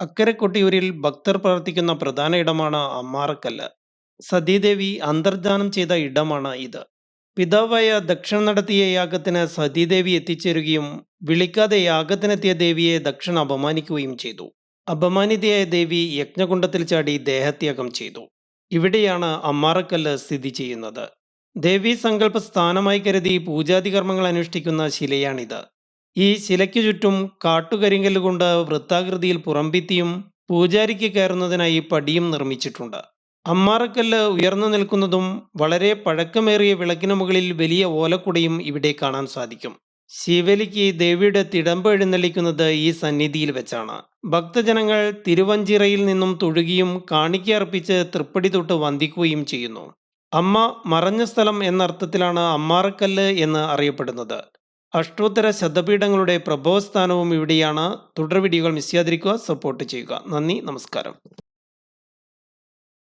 അക്കരെ കൊട്ടിയൂരിൽ ഭക്തർ പ്രാർത്ഥിക്കുന്ന പ്രധാന ഇടമാണ് അമ്മാറക്കല്ല്. സതീദേവി അന്തർധാനം ചെയ്ത ഇടമാണ് ഇത്. പിതാവായ ദക്ഷൻ നടത്തിയ യാഗത്തിന് സതീദേവി എത്തിച്ചേരുകയും വിളിക്കാതെ യാഗത്തിനെത്തിയ ദേവിയെ ദക്ഷൻ അപമാനിക്കുകയും ചെയ്തു. അപമാനിതയായ ദേവി യജ്ഞകുണ്ടത്തിൽ ചാടി ദേഹത്യാഗം ചെയ്തു. ഇവിടെയാണ് അമ്മാറക്കല്ല് സ്ഥിതി ചെയ്യുന്നത്. ദേവീ സങ്കല്പ സ്ഥാനമായി കരുതി പൂജാതി കർമ്മങ്ങൾ അനുഷ്ഠിക്കുന്ന ശിലയാണിത്. ഈ ശിലയ്ക്കു ചുറ്റും കാട്ടുകരിങ്കൽ കൊണ്ട് വൃത്താകൃതിയിൽ പുറംഭിത്തിയും പൂജാരിക്ക് കയറുന്നതിനായി പടിയും നിർമ്മിച്ചിട്ടുണ്ട്. അമ്മാറക്കല്ല് ഉയർന്നു നിൽക്കുന്നതും വളരെ പഴക്കമേറിയ വിളക്കിന് മുകളിൽ വലിയ ഓലക്കുടയും ഇവിടെ കാണാൻ സാധിക്കും. ശിവലിക്ക് ദേവിയുടെ തിടമ്പ് എഴുന്നള്ളിക്കുന്നത് ഈ സന്നിധിയിൽ വെച്ചാണ്. ഭക്തജനങ്ങൾ തിരുവഞ്ചിറയിൽ നിന്നും തൊഴുകിയും കാണിക്കർപ്പിച്ച് തൃപ്പടി തൊട്ട് വന്ദിക്കുകയും ചെയ്യുന്നു. അമ്മ മറഞ്ഞ സ്ഥലം എന്ന അർത്ഥത്തിലാണ് അമ്മാറക്കല്ല് എന്ന് അറിയപ്പെടുന്നത്. അഷ്ടോത്തര ശതപീഠങ്ങളുടെ പ്രഭവസ്ഥാനവും ഇവിടെയാണ്. തുടർ വീഡിയോകൾ മിസ് ചെയ്യാതിരിക്കുക സപ്പോർട്ട് ചെയ്യുക. നന്ദി. നമസ്കാരം.